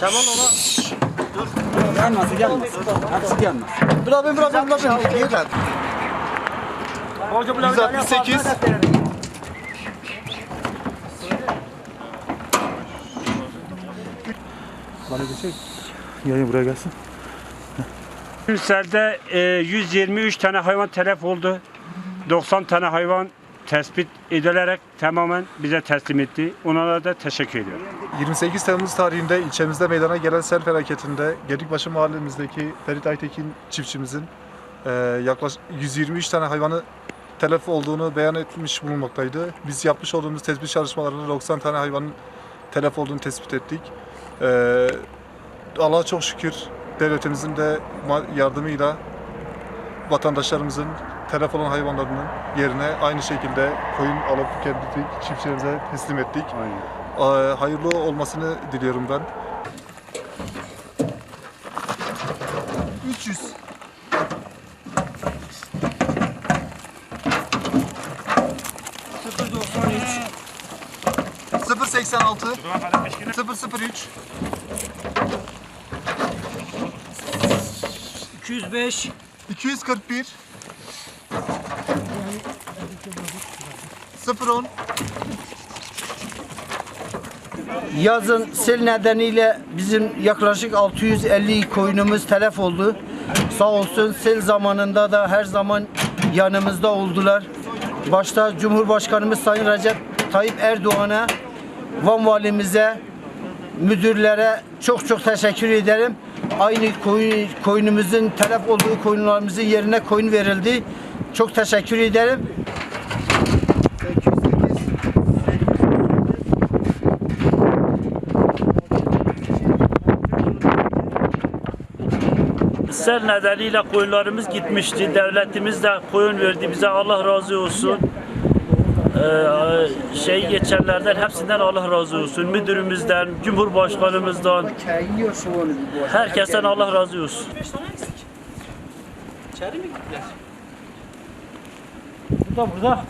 Kemal ona. Gelmez, gelmez. Hepsi gelmez. Bırakın bırakın bırakın. Yeter. 168. Bana şey. Yayın buraya gelsin. Ülsel'de e, 123 tane hayvan telef oldu. 90 tane hayvan tespit edilerek tamamen bize teslim etti. Onlara da teşekkür ediyorum. 28 Temmuz tarihinde ilçemizde meydana gelen sel felaketinde Gedikbaşı mahallemizdeki Ferit Aytekin çiftçimizin e, yaklaşık 123 tane hayvanı telef olduğunu beyan etmiş bulunmaktaydı. Biz yapmış olduğumuz tespit çalışmalarında 90 tane hayvanın telef olduğunu tespit ettik. E, Allah'a çok şükür devletimizin de yardımıyla vatandaşlarımızın telef olan hayvanlarının yerine aynı şekilde koyun alıp kendi çiftçilerimize teslim ettik. Ee, hayırlı olmasını diliyorum ben. 300. Sıfır doksan üç. Sıfır seksen altı. Sıfır sıfır üç. 205 241. Sıfır on. yazın sel nedeniyle bizim yaklaşık 650 koyunumuz telef oldu. Sağ olsun sel zamanında da her zaman yanımızda oldular. Başta Cumhurbaşkanımız Sayın Recep Tayyip Erdoğan'a, Van valimize, müdürlere çok çok teşekkür ederim. Aynı koyun, koyunumuzun telef olduğu koyunlarımızın yerine koyun verildi. Çok teşekkür ederim. Sel nedeniyle koyunlarımız gitmişti. Devletimiz de koyun verdi bize. Allah razı olsun. Ee, şey geçenlerden hepsinden Allah razı olsun. Müdürümüzden, Cumhurbaşkanımızdan, herkesten Allah razı olsun. Burada burada.